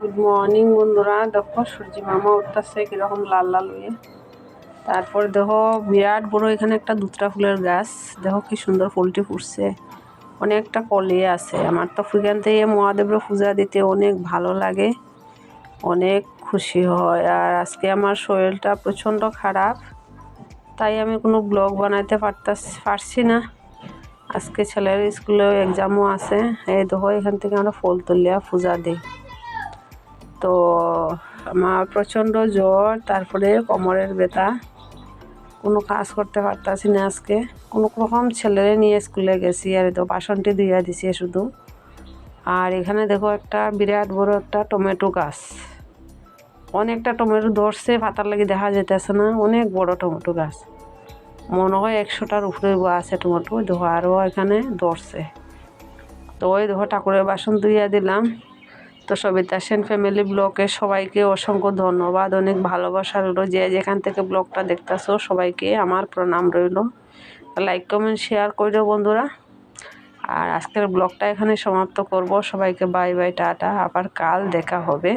Good morning বন্ধুরা। দেখো, সূর্যি মামা উঠতেছে কীরকম লাল লাল হয়ে। তারপর দেখো, বিরাট বড় এখানে একটা দুতরা ফুলের গাছ। দেখো, কি সুন্দর ফুলটি ফুটছে। অনেকটা কলিয়ে আছে। আমার তো এখান থেকে মহাদেবের পূজা দিতে অনেক ভালো লাগে। অনেক খুশি হয়। আর আজকে আমার শরীরটা প্রচণ্ড খারাপ। তাই আমি কোনো ব্লগ বানাইতে পারছি না। আজকে ছেলের স্কুলে এক্সামও আছে। এই দেখো, এখান থেকে আমরা ফুল তুলিয়া পূজা দিই। তো আমার প্রচণ্ড জ্বর, তারপরে কোমরের ব্যথা। কোনো কাজ করতে পারতাছি না আজকে। কোনো রকম ছেলেরে নিয়ে স্কুলে গেছি আর তো বাসনটি ধুইয়া দিছি শুধু। আর এখানে দেখো একটা বিরাট বড় একটা টমেটো গাছ। অনেকটা টমেটো ধরছে, পাতার লাগে দেখা যেতেছে না। অনেক বড় টমেটো গাছ। মনে হয় একশোটার উপরে আছে টমেটো। দেখো আরও এখানে ধরছে। তো ওই দেখো ঠাকুরের বাসন ধুইয়া দিলাম। তো সবিতা সেন ফ্যামিলি ব্লকে সবাইকে অসংখ্য ধন্যবাদ, অনেক ভালোবাসা রইল। যে যেখান থেকে ব্লগটা দেখতেছো সবাইকে আমার প্রণাম রইল। লাইক কমেন্ট শেয়ার করো বন্ধুরা। আর আজকের ব্লগটা এখানে সমাপ্ত করব। সবাইকে বাই বাই টাটা। আবার কাল দেখা হবে।